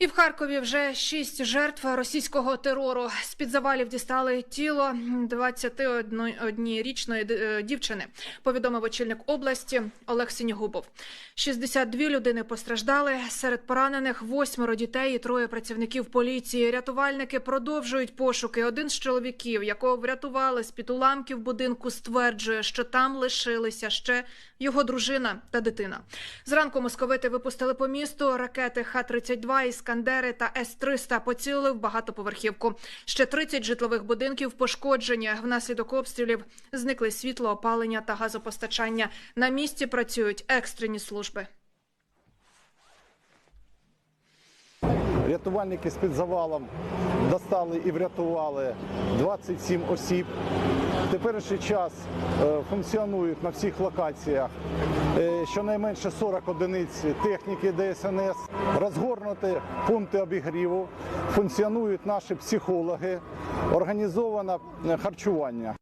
І в Харкові вже шість жертв російського терору. З під завалів дістали тіло 21-річної дівчини. Повідомив очільник області Олег Сінігубов. 62 людини постраждали. Серед поранених восьмеро дітей і троє працівників поліції. Рятувальники продовжують пошуки. Один з чоловіків, якого врятували з під уламків будинку, стверджує, що там лишилися ще його дружина та дитина. Зранку московити випустили по місту ракети Х-32, Іскандери та С-300 поцілили в багатоповерхівку. Ще 30 житлових будинків пошкоджені. Внаслідок обстрілів зникли світло, опалення та газопостачання. На місці працюють екстрені служби. Рятувальники з-під завалом достали і врятували 27 осіб. В теперішній час е, функціонують на всіх локаціях е, щонайменше 40 одиниць техніки ДСНС, розгорнуті пункти обігріву, функціонують наші психологи, організовано е, харчування.